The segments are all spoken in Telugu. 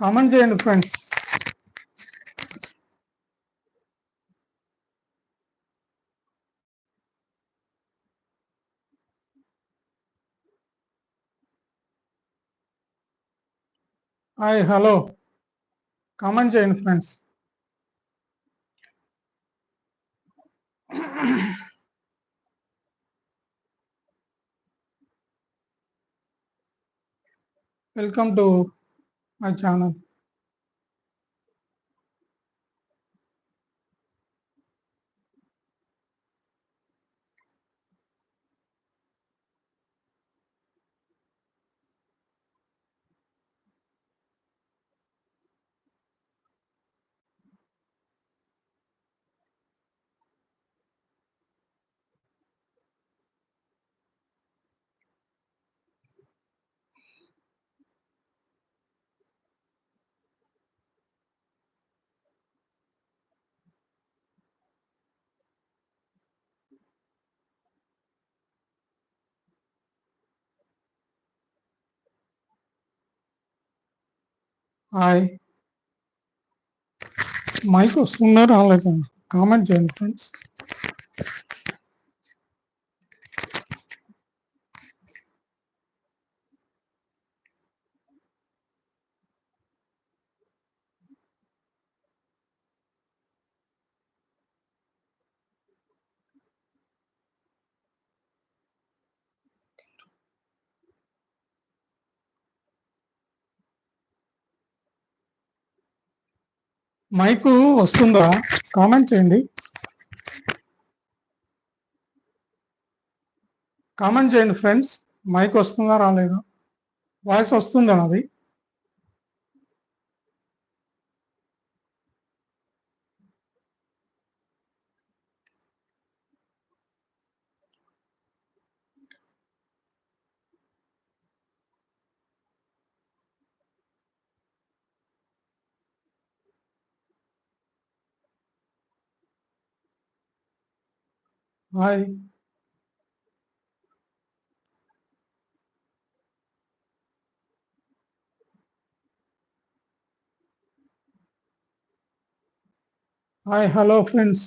కామెంట్ చేయండి ఫ్రెండ్స్. Hi hello. కామెంట్ చేయండి friends. Welcome to my channel hi mic వస్తుందా రాలేదా కామెంట్ చేయండి ఫ్రెండ్స్ మైకు వస్తుందా? కామెంట్ చేయండి. కామెంట్ చేయండి ఫ్రెండ్స్. మైక్ వస్తుందా రాలేదా? వాయిస్ వస్తుందా నాది? Hi hi hello friends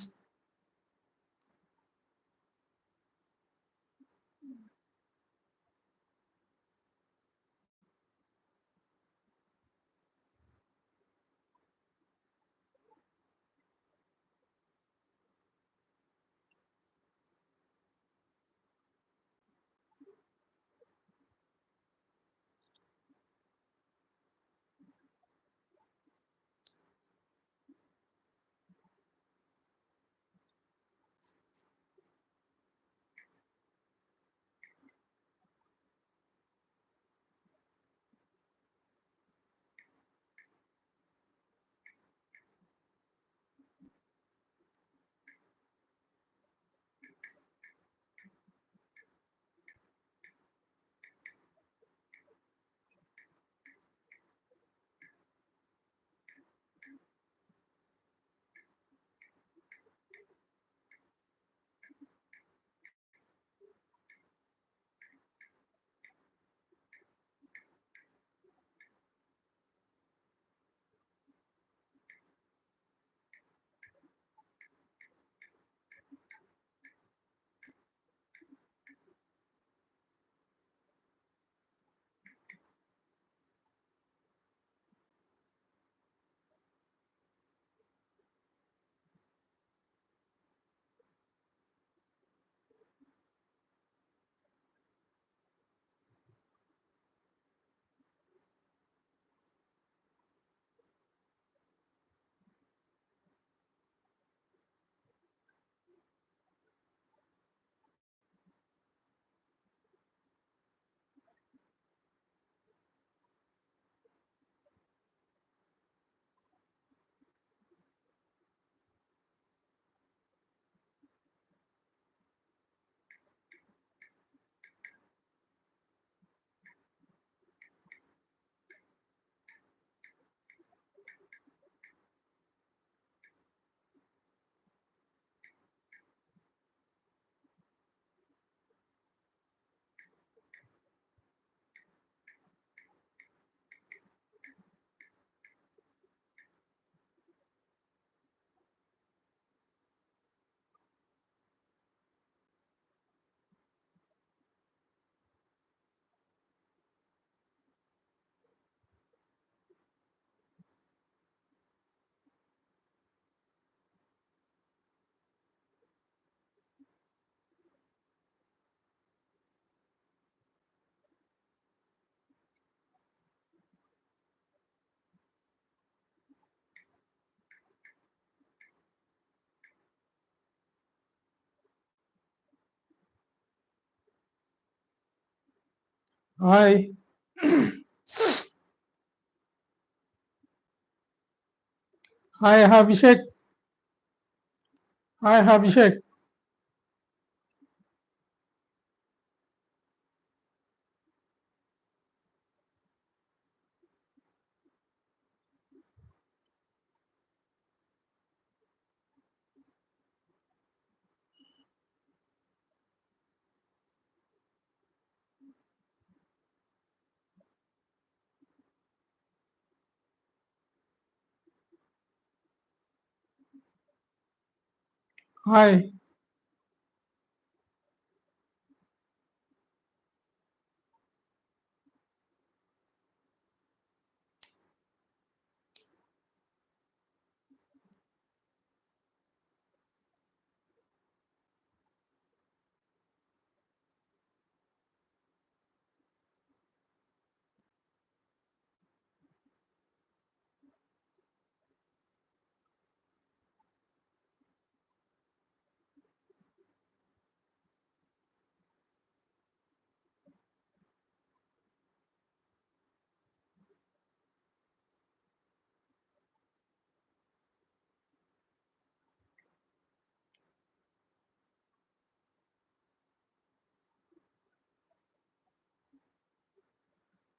hi hi Abhishek hi Abhishek hi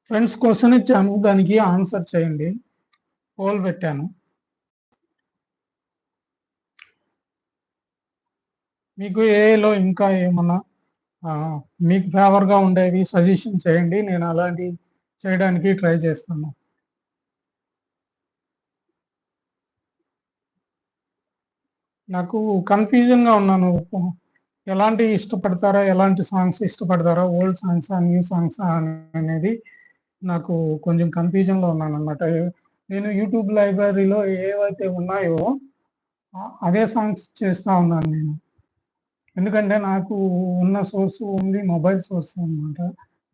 friends question ఇచ్చాను దానికి ఆన్సర్ చేయండి. పోల్ పెట్టాను. మీకు ఏలో ఇంకా ఏమన్నా మీకు ఫేవర్గా ఉండేవి సజెషన్ చేయండి. నేను అలాంటి చేయడానికి ట్రై చేస్తాను. నాకు కన్ఫ్యూజన్గా ఉన్నాను. ఎలాంటి ఇష్టపడతారా? ఎలాంటి సాంగ్స్ ఇష్టపడతారా? ఓల్డ్ సాంగ్స్ న్యూ సాంగ్స్ అనేది నాకు కొంచెం కన్ఫ్యూజన్లో ఉన్నాను అనమాట నేను యూట్యూబ్ లైబ్రరీలో ఏవైతే ఉన్నాయో అదే సాంగ్స్ చేస్తూ ఉన్నాను నేను. ఎందుకంటే నాకు ఉన్న సోర్స్ ఉంది మొబైల్ సోర్స్ అన్నమాట.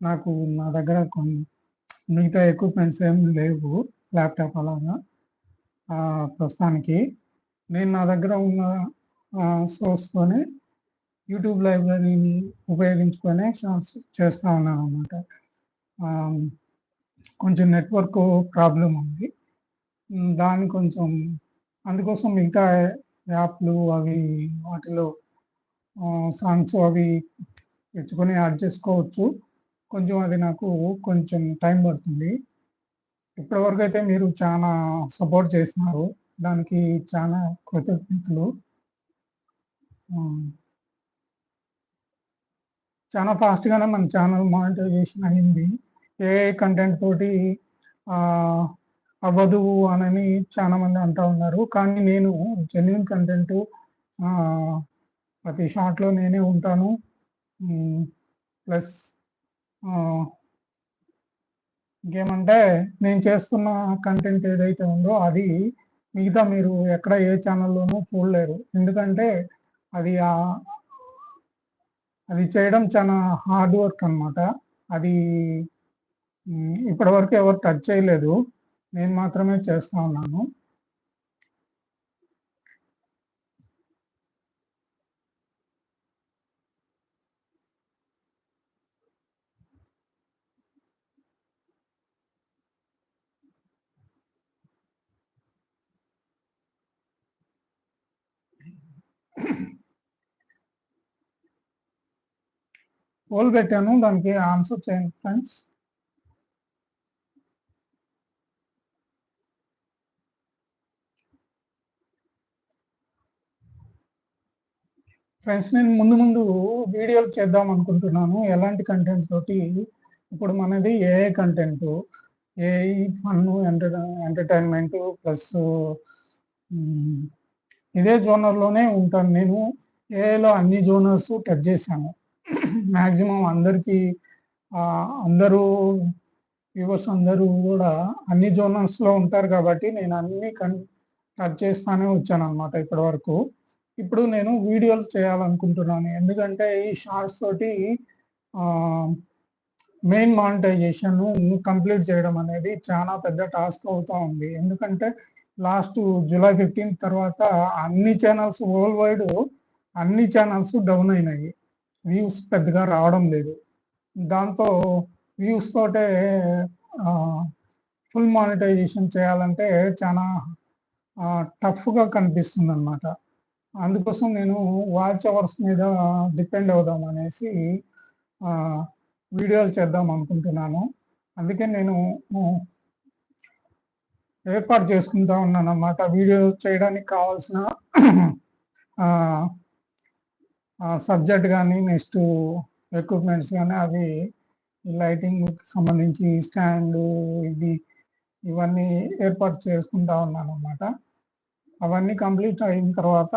నాకు నా దగ్గర కొన్ని మిగతా ఎక్విప్మెంట్స్ ఏం లేవు ల్యాప్టాప్ అలాగా ప్రస్తుతానికి. నేను నా దగ్గర ఉన్న సోర్స్తోనే యూట్యూబ్ లైబ్రరీని ఉపయోగించుకొని షార్ట్స్ చేస్తూ ఉన్నాను అనమాట కొంచెం నెట్వర్క్ ప్రాబ్లం ఉంది. దాన్ని కొంచెం అందుకోసం మిగతా యాప్లు అవి వాటిలో సాంగ్స్ అవి తెచ్చుకొని యాడ్ చేసుకోవచ్చు. కొంచెం అది నాకు కొంచెం టైం పడుతుంది. ఇప్పటివరకు అయితే మీరు చాలా సపోర్ట్ చేస్తున్నారు. దానికి చాలా కృతజ్ఞతలు. చాలా ఫాస్ట్గానే మన ఛానల్ మానిటైజేషన్ అయింది. ఏ కంటెంట్ తోటి అవ్వదు అని చాలా మంది అంటూ ఉన్నారు. కానీ నేను జెన్యున్ కంటెంట్ ప్రతి షాట్లో నేనే ఉంటాను. ప్లస్ ఇంకేమంటే నేను చేస్తున్న కంటెంట్ ఏదైతే ఉందో అది మిగతా మీరు ఎక్కడ ఏ ఛానల్లోనూ చూడలేరు. ఎందుకంటే అది అది చేయడం చాలా హార్డ్ వర్క్ అన్నమాట. అది ఇప్పటి వరకు ఎవరు టచ్ చేయలేదు. నేను మాత్రమే చేస్తా ఉన్నాను. పోల్ పెట్టాను. దానికి ఆన్సర్ చేయండి ఫ్రెండ్స్ ఫ్రెండ్స్ నేను ముందు ముందు వీడియోలు చేద్దాం అనుకుంటున్నాను. ఎలాంటి కంటెంట్ తోటి? ఇప్పుడు మనది AI content AI fun entertainment plus ఇదే జోనర్లోనే ఉంటాను. నేను ఏఐలో అన్ని జోనర్స్ టచ్ చేశాను. మ్యాక్సిమం అందరికీ అందరూ వ్యూవర్స్ అందరూ కూడా అన్ని జోనర్స్లో ఉంటారు కాబట్టి నేను అన్ని కన్ టచ్ చేస్తానే వచ్చాను అనమాట ఇప్పటి వరకు ఇప్పుడు నేను వీడియోలు చేయాలనుకుంటున్నాను. ఎందుకంటే ఈ షార్ట్స్ తోటి మెయిన్ మానిటైజేషన్ కంప్లీట్ చేయడం అనేది చాలా పెద్ద టాస్క్ అవుతా ఉంది. ఎందుకంటే లాస్ట్ జూలై ఫిఫ్టీన్త్ తర్వాత అన్ని ఛానల్స్ వరల్డ్ వైడ్ అన్ని ఛానల్స్ డౌన్ అయినాయి. వ్యూస్ పెద్దగా రావడం లేదు. దాంతో వ్యూస్ తోటే ఫుల్ మానిటైజేషన్ చేయాలంటే చాలా టఫ్గా కనిపిస్తుంది అనమాట అందుకోసం నేను వాచ్ అవర్స్ మీద డిపెండ్ అవుదాం అనేసి వీడియోలు చేద్దాం అనుకుంటున్నాను. అందుకే నేను ఏర్పాటు చేసుకుంటా ఉన్నాను అన్నమాట వీడియో చేయడానికి కావాల్సిన సబ్జెక్ట్ కానీ నెక్స్ట్ ఎక్విప్మెంట్స్ కానీ అవి లైటింగ్ సంబంధించి స్టాండ్ ఇది ఇవన్నీ ఏర్పాటు చేసుకుంటా ఉన్నాను అన్నమాట అవన్నీ కంప్లీట్ అయిన తర్వాత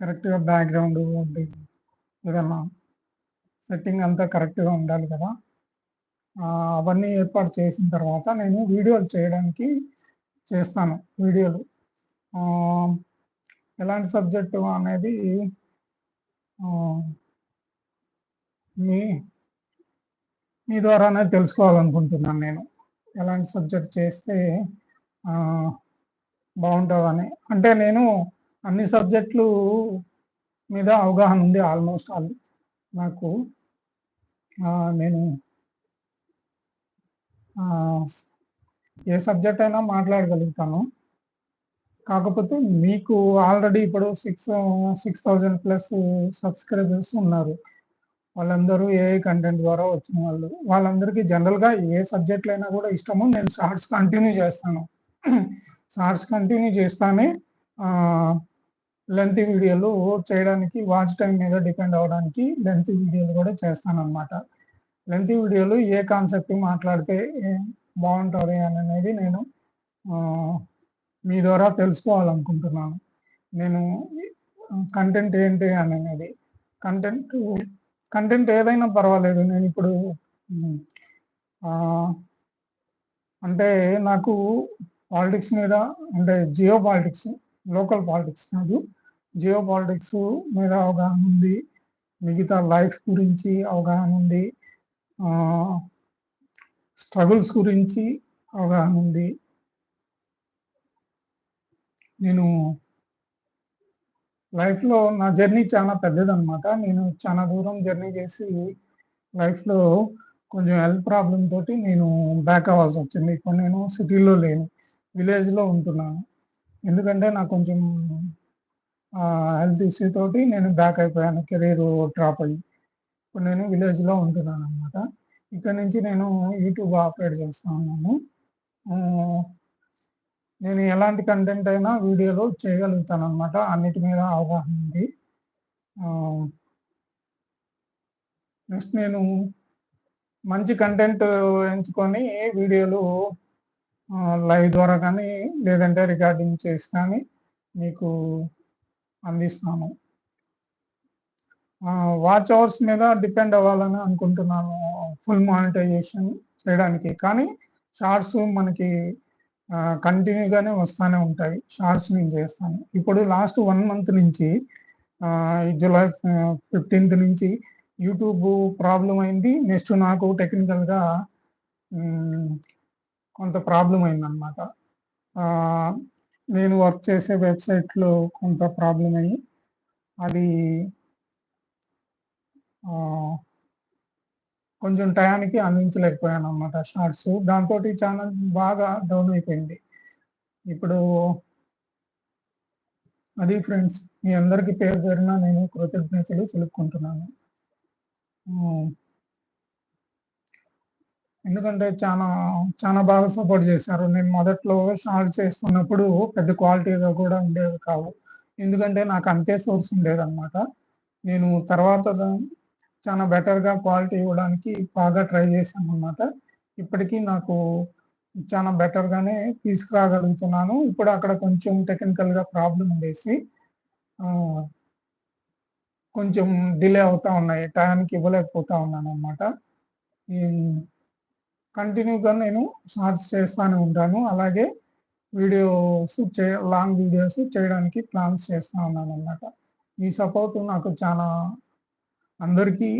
కరెక్ట్గా బ్యాక్గ్రౌండ్ ఏదన్నా సెట్టింగ్ అంతా కరెక్ట్గా ఉండాలి కదా. అవన్నీ ఏర్పాటు చేసిన తర్వాత నేను వీడియోలు చేయడానికి చేస్తాను వీడియోలు. ఎలాంటి సబ్జెక్టు అనేది మీ మీ ద్వారానే తెలుసుకోవాలనుకుంటున్నాను నేను. ఎలాంటి సబ్జెక్ట్ చేస్తే బాగుంటుందని. అంటే నేను అన్ని సబ్జెక్టులు మీద అవగాహన ఉంది ఆల్మోస్ట్ ఆల్ నాకు. నేను ఏ సబ్జెక్ట్ అయినా మాట్లాడగలుగుతాను. కాకపోతే మీకు ఆల్రెడీ ఇప్పుడు six six thousand plus subscribers ఉన్నారు. వాళ్ళందరూ ఏ కంటెంట్ ద్వారా వచ్చిన వాళ్ళు. వాళ్ళందరికీ జనరల్గా ఏ సబ్జెక్టులు అయినా కూడా ఇష్టము. నేను షార్ట్స్ కంటిన్యూ చేస్తాను. షార్ట్స్ కంటిన్యూ చేస్తానే లెంత్ వీడియోలు చేయడానికి వాచ్ టైం మీద డిపెండ్ అవడానికి లెంత్ వీడియోలు కూడా చేస్తాను లెంత్ వీడియోలు ఏ కాన్సెప్ట్ మాట్లాడితే బాగుంటుంది అని అనేది నేను మీ ద్వారా తెలుసుకోవాలనుకుంటున్నాను. నేను కంటెంట్ ఏంటి అని అనేది కంటెంట్ కంటెంట్ ఏదైనా పర్వాలేదు. నేను ఇప్పుడు అంటే నాకు పాలిటిక్స్ మీద అంటే జియో పాలిటిక్స్ లోకల్ పాలిటిక్స్ కాదు. జియో పాలిటిక్స్ మీద అవగాహన ఉంది. మిగతా లైఫ్ గురించి అవగాహన ఉంది. స్ట్రగుల్స్ గురించి అవగాహన ఉంది. నేను లైఫ్లో నా జర్నీ చాలా పెద్దదనమాట నేను చాలా దూరం జర్నీ చేసి లైఫ్లో కొంచెం హెల్త్ ప్రాబ్లం తోటి నేను బ్యాక్ అవ్వాల్సి వచ్చింది. ఇప్పుడు నేను సిటీలో లేను. విలేజ్లో ఉంటున్నాను. ఎందుకంటే నాకు కొంచెం హెల్త్ ఇష్యూ తోటి నేను బ్యాక్ అయిపోయాను కెరీర్ డ్రాప్ అయ్యి. ఇప్పుడు నేను విలేజ్లో ఉంటున్నాను అనమాట ఇక్కడ నుంచి నేను యూట్యూబ్ ఆపరేట్ చేస్తా ఉన్నాను. నేను ఎలాంటి కంటెంట్ అయినా వీడియోలో చేయగలుగుతాను అనమాట అన్నిటి మీద అవగాహన ఉంది. నెక్స్ట్ నేను మంచి కంటెంట్ ఎంచుకొని వీడియోలు లైవ్ ద్వారా కానీ లేదంటే రికార్డింగ్ చేసి కానీ మీకు అందిస్తాను వాచ్ అవర్స్ మీద డిపెండ్ అవ్వాలని అనుకుంటున్నాను ఫుల్ మానిటైజేషన్ చేయడానికి. కానీ షార్ట్స్ మనకి కంటిన్యూగానే వస్తూనే ఉంటాయి. షార్ట్స్ నేను చేస్తాను. ఇప్పుడు లాస్ట్ వన్ మంత్ నుంచి జూలై ఫిఫ్టీన్త్ నుంచి యూట్యూబ్ ప్రాబ్లం అయింది. నెక్స్ట్ నాకు టెక్నికల్గా కొంత ప్రాబ్లం అయిందనమాట నేను వర్క్ చేసే వెబ్సైట్లో కొంత ప్రాబ్లం అయ్యి అది కొంచెం టయానికి అందించలేకపోయాను అనమాట షార్ట్స్. దాంతో ఛానల్ బాగా డౌన్ అయిపోయింది. ఇప్పుడు అది ఫ్రెండ్స్ మీ అందరికీ పేరు పేరున నేను కృతజ్ఞతలు తెలుపుకుంటున్నాను. ఎందుకంటే చాలా చాలా బాగా సపోర్ట్ చేశారు. నేను మొదట్లో షార్ట్ చేస్తున్నప్పుడు పెద్ద క్వాలిటీగా కూడా ఉండేవి కావు. ఎందుకంటే నాకు అంతే సోర్స్ ఉండేదన్నమాట. నేను తర్వాత చాలా బెటర్గా క్వాలిటీ ఇవ్వడానికి బాగా ట్రై చేశాను అనమాట ఇప్పటికీ నాకు చాలా బెటర్గానే తీసుకురాగలుగుతున్నాను. ఇప్పుడు అక్కడ కొంచెం టెక్నికల్గా ప్రాబ్లం ఉండేసి కొంచెం డిలే అవుతా ఉన్నాయి. టైంకి ఇవ్వలేకపోతా ఉన్నాను అనమాట కంటిన్యూగా నేను షార్ట్స్ చేస్తూనే ఉంటాను. అలాగే వీడియోస్ చే లాంగ్ వీడియోస్ చేయడానికి ప్లాన్స్ చేస్తూ ఉన్నాను అనమాట మీ సపోర్ట్ నాకు చాలా అందరికీ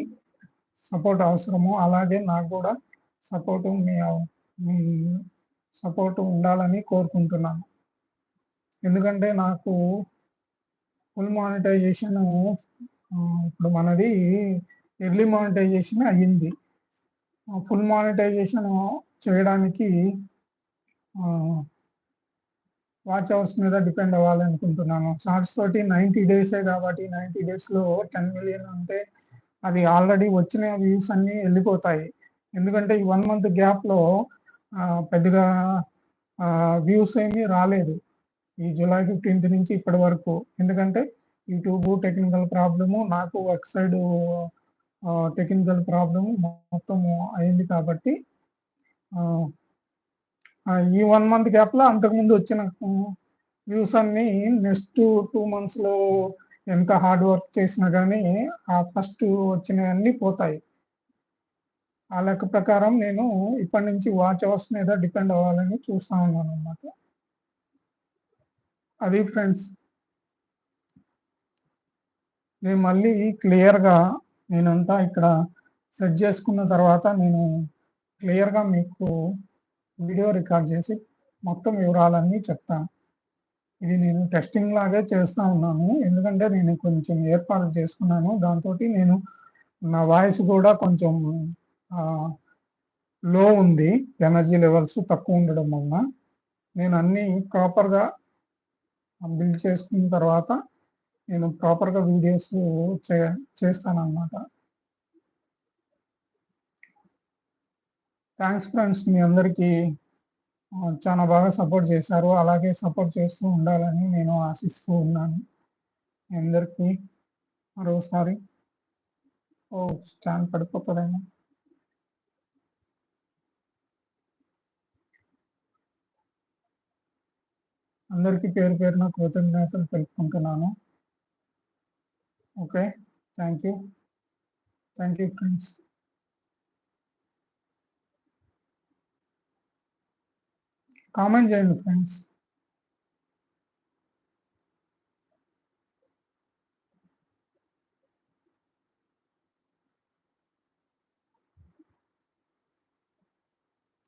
సపోర్ట్ అవసరము. అలాగే నాకు కూడా సపోర్టు మీ మీ సపోర్ట్ ఉండాలని కోరుకుంటున్నాను. ఎందుకంటే నాకు ఫుల్ మానిటైజేషన్ ఇప్పుడు మనది ఎర్లీ మానిటైజేషన్ అయ్యింది. ఫుల్ మానిటైజేషన్ చేయడానికి వాచ్ అవర్స్ మీద డిపెండ్ అవ్వాలి అనుకుంటున్నాను షార్ట్స్ తోటి నైంటీ డేసే కాబట్టి నైంటీ డేస్లో టెన్ మిలియన్ అంటే అది ఆల్రెడీ వచ్చిన వ్యూస్ అన్నీ వెళ్ళిపోతాయి. ఎందుకంటే ఈ వన్ మంత్ గ్యాప్లో పెద్దగా వ్యూస్ ఏమీ రాలేదు. ఈ జూలై ఫిఫ్టీన్త్ నుంచి ఇప్పటి వరకు. ఎందుకంటే యూట్యూబ్ టెక్నికల్ ప్రాబ్లము నాకు వెబ్సైడ్ టెక్నికల్ ప్రాబ్లము మొత్తం అయింది కాబట్టి ఈ వన్ మంత్ గ్యాప్లో అంతకుముందు వచ్చిన వ్యూస్ అన్ని నెక్స్ట్ టూ మంత్స్లో ఎంత హార్డ్ వర్క్ చేసినా కానీ ఆ ఫస్ట్ వచ్చినవన్నీ పోతాయి. ఆ లెక్క ప్రకారం నేను ఇప్పటి నుంచి వాచ్ అవర్స్ మీద డిపెండ్ అవ్వాలని చూస్తా ఉన్నాను అన్నమాట. అది ఫ్రెండ్స్ నేను మళ్ళీ క్లియర్గా నేనంతా ఇక్కడ సెట్ చేసుకున్న తర్వాత నేను క్లియర్గా మీకు వీడియో రికార్డ్ చేసి మొత్తం వివరాలన్నీ చెప్తాను ఇది నేను టెస్టింగ్ లాగే చేస్తూ ఉన్నాను. ఎందుకంటే నేను కొంచెం ఏర్పాటు చేసుకున్నాను. దాంతో నేను నా వాయిస్ కూడా కొంచెం లో ఉంది. ఎనర్జీ లెవెల్స్ తక్కువ ఉండడం వలన. నేను అన్నీ ప్రాపర్గా బిల్డ్ చేసుకున్న తర్వాత నేను ప్రాపర్గా వీడియోస్ చే చేస్తానన్నమాట. థ్యాంక్స్ ఫ్రెండ్స్ మీ అందరికీ చాలా బాగా సపోర్ట్ చేశారు. అలాగే సపోర్ట్ చేస్తూ ఉండాలని నేను ఆశిస్తూ ఉన్నాను. మీ అందరికీ మరోసారి ఓ స్టాండ్ పడిపోతుందేమో. అందరికీ పేరు పేరున కృతజ్ఞతలు తెలుపుకుంటున్నాను. okay. Thank you. Thank you friends. Comment and friends.